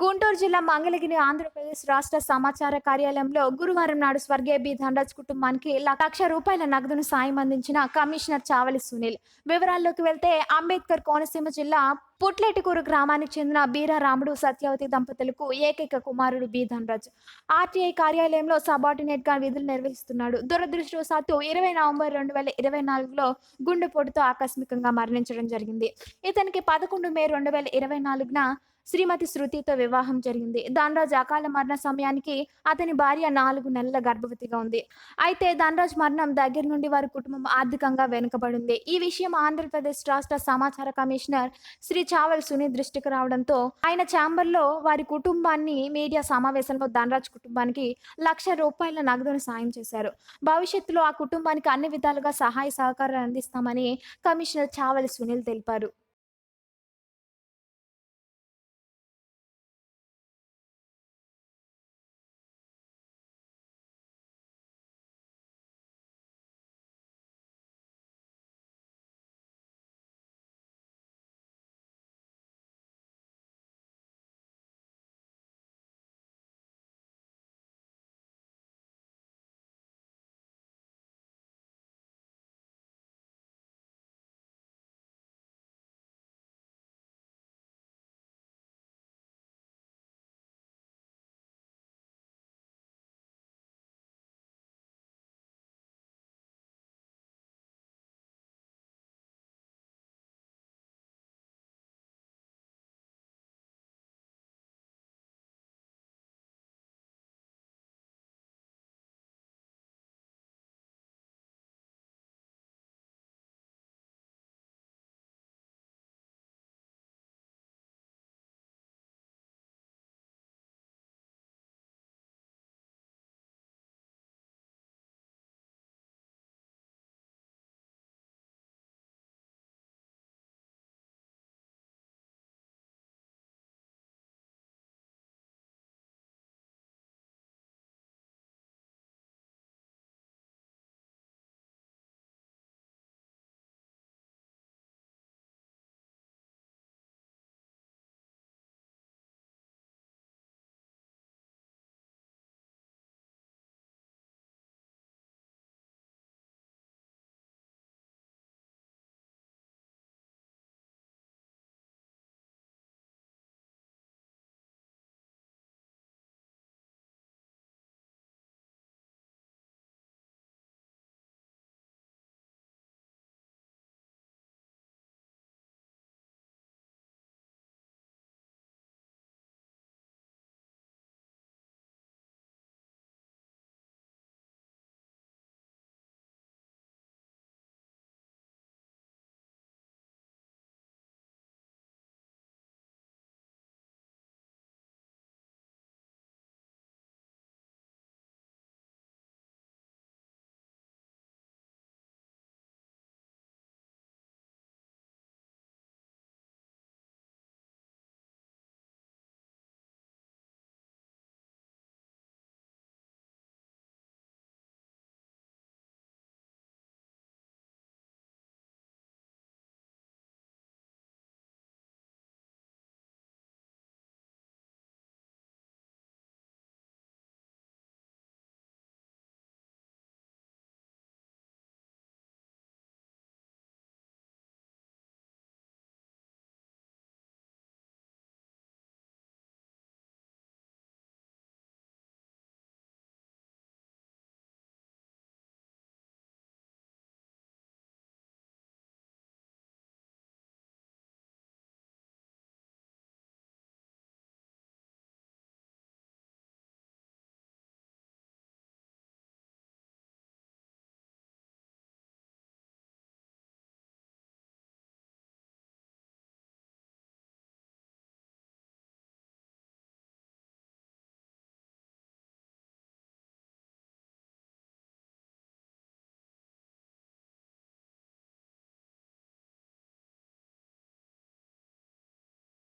గుంటూరు జిల్లా మంగళగిరి ఆంధ్రప్రదేశ్ రాష్ట్ర సమాచార కార్యాలయంలో గురువారం నాడు స్వర్గీయ బి. ధనరాజ్ కుటుంబానికి లక్ష రూపాయల నగదును సాయం అందించిన కమిషనర్ చావలి సునీల్. వివరాల్లోకి వెళ్తే అంబేద్కర్ కోనసీమ జిల్లా పుట్లెటికూరు గ్రామానికి చెందిన బీరా రాముడు సత్యవతి దంపతులకు ఏకైక కుమారుడు బి ధనరాజ్ ఆర్టీఐ కార్యాలయంలో సబార్డినేట్గా విధులు నిర్వహిస్తున్నాడు. దురదృష్టవశాత్తు ఇరవై నవంబర్ రెండు వేల ఇరవై నాలుగులో గుండెపోటుతో ఆకస్మికంగా మరణించడం జరిగింది. ఇతనికి పదకొండు మే రెండు వేల ఇరవై నాలుగున శ్రీమతి శృతితో వివాహం జరిగింది. ధనరాజ్ అకాల మరణ సమయానికి అతని భార్య నాలుగు నెలల గర్భవతిగా ఉంది. అయితే ధనరాజ్ మరణం దగ్గర నుండి వారి కుటుంబం ఆర్థికంగా వెనుకబడింది. ఈ విషయం ఆంధ్రప్రదేశ్ రాష్ట్ర సమాచార కమిషనర్ శ్రీ చావల్ సుని దృష్టికి రావడంతో ఆయన ఛాంబర్లో వారి కుటుంబాన్ని మీడియా సమావేశంలో ధనరాజ్ కుటుంబానికి లక్ష రూపాయల నగదును సాయం చేశారు. భవిష్యత్తులో ఆ కుటుంబానికి అన్ని విధాలుగా సహాయ సహకారాలు అందిస్తామని కమిషనర్ చావల్ సునీల్ తెలిపారు.